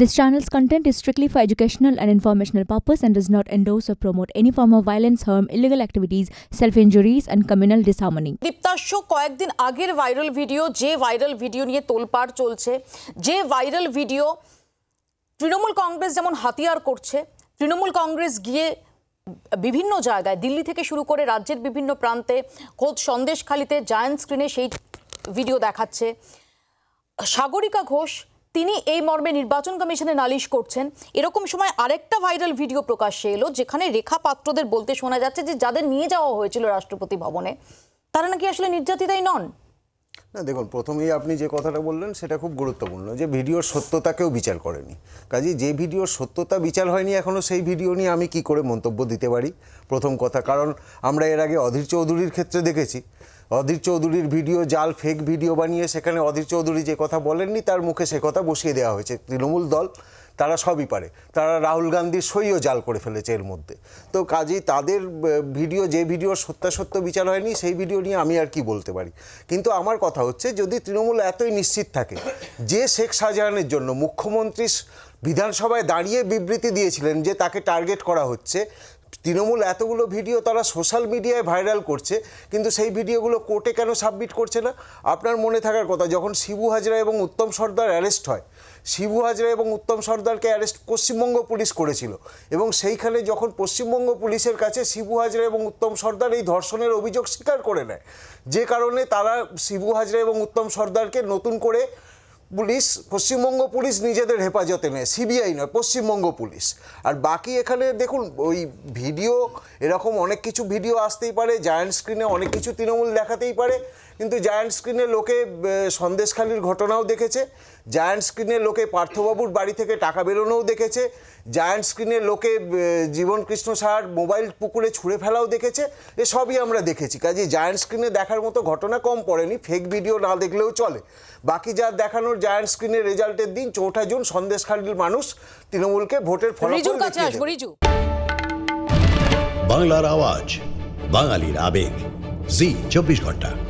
This channel's content is strictly for educational and informational purpose and does not endorse or promote any form of violence, harm, illegal activities, self-injuries and communal disharmony. দীপ্তাস্য কয়েকদিন আগের viral video যে viral video নিয়ে তোলপাড় চলছে যে viral video Trinamool Congress যেমন হাতিয়ার করছে তৃণমূল কংগ্রেস গিয়ে বিভিন্ন জায়গায় দিল্লি থেকে শুরু করে রাজ্যের বিভিন্ন প্রান্তে খোদ সন্দেশখালিতে জায়ান্ট স্ক্রিনে সেই ভিডিও দেখাচ্ছে সাগরিকা ঘোষ তিনি এই মর্মে নির্বাচন কমিশনে নালিশ করছেন। এরকম সময় আরেকটা ভাইরাল ভিডিও প্রকাশ্যে এলো, যেখানে রেখা পাত্রদের বলতে শোনা যাচ্ছে যে যাদের নিয়ে যাওয়া হয়েছিল রাষ্ট্রপতি ভবনে, তারা নাকি আসলে নির্যাতিতাই নন? না, দেখুন, প্রথমেই আপনি যে কথাটা বললেন, সেটা খুব গুরুত্বপূর্ণ যে ভিডিওর সত্যতাকেও বিচার করেনি। কাজেই যে ভিডিওর সত্যতা বিচার হয়নি এখনও সেই ভিডিও নিয়ে আমি কি করে মন্তব্য দিতে পারি? প্রথম কথা, কারণ আমরা এর আগে অধীর চৌধুরীর ক্ষেত্রে দেখেছি। অধীর চৌধুরীর ভিডিও, জাল ফেক ভিডিও বানিয়ে সেখানে অধীর চৌধুরী যে কথা বলেননি, তার মুখে সে কথা বসিয়ে দেওয়া হয়েছে। তৃণমূল দল তারা সবই পারে। তারা রাহুল গান্ধীর সইও জাল করে ফেলেছে এর মধ্যে। তো কাজেই তাদের ভিডিও, যে ভিডিওর সত্যাসত্য বিচার হয়নি, সেই ভিডিও নিয়ে আমি আর কি বলতে পারি। কিন্তু আমার কথা হচ্ছে, যদি তৃণমূল এতই নিশ্চিত থাকে, যে শেখ শাহজাহানের জন্য মুখ্যমন্ত্রী বিধানসভায় দাঁড়িয়ে বিবৃতি দিয়েছিলেন যে তাকে টার্গেট করা হচ্ছে তৃণমূল এতগুলো ভিডিও তারা সোশ্যাল মিডিয়ায় ভাইরাল করছে, কিন্তু সেই ভিডিওগুলো কোর্টে কেন সাবমিট করছে না? আপনার মনে থাকার কথা, যখন শিবু হাজরা এবং উত্তম সর্দার অ্যারেস্ট হয়, শিবু হাজরা এবং উত্তম সর্দারকে অ্যারেস্ট পশ্চিমবঙ্গ পুলিশ করেছিল এবং সেইখানে যখন পশ্চিমবঙ্গ পুলিশের কাছে শিবু হাজরা এবং উত্তম সর্দার এই ধর্ষণের অভিযোগ স্বীকার করে নেয়, যে কারণে তারা শিবু হাজরা এবং উত্তম সর্দারকে নতুন করে পুলিশ পশ্চিমবঙ্গ পুলিশ নিজেদের হেফাজতে নেয় সিবিআই নয় পশ্চিমবঙ্গ পুলিশ। আর বাকি এখানে দেখুন ওই ভিডিও এরকম অনেক কিছু ভিডিও আসতেই পারে জায়ান্ট স্ক্রিনে অনেক কিছু তৃণমূল দেখাতেই পারে কিন্তু জায়ান্ট স্ক্রিনে লোকে সন্দেশখালির ঘটনাও দেখেছে জায়ান্ট স্ক্রিনে লোকে পার্থবাবুর বাড়ি থেকে টাকা বেরোনোও দেখেছে জায়ান্ট স্ক্রিনে লোকে আহ, জীবন কৃষ্ণ সাহার মোবাইল পুকুরে ছুঁড়ে ফেলাও দেখেছে এসবই আমরা দেখেছি। কাজে জায়ান্ট স্ক্রিনে দেখার মতো ঘটনা কম পড়েনি ফেক ভিডিও না দেখলেও চলে। বাকি যা দেখানোর জায়ান্ট স্ক্রিনের রেজাল্টের দিন চৌঠা জুন সন্দেশ সন্দেশখালীর মানুষ তৃণমূলকে ভোটের ফলাফল বাংলার আওয়াজ বাঙালির আবেগ। জি চব্বিশ ঘণ্টা।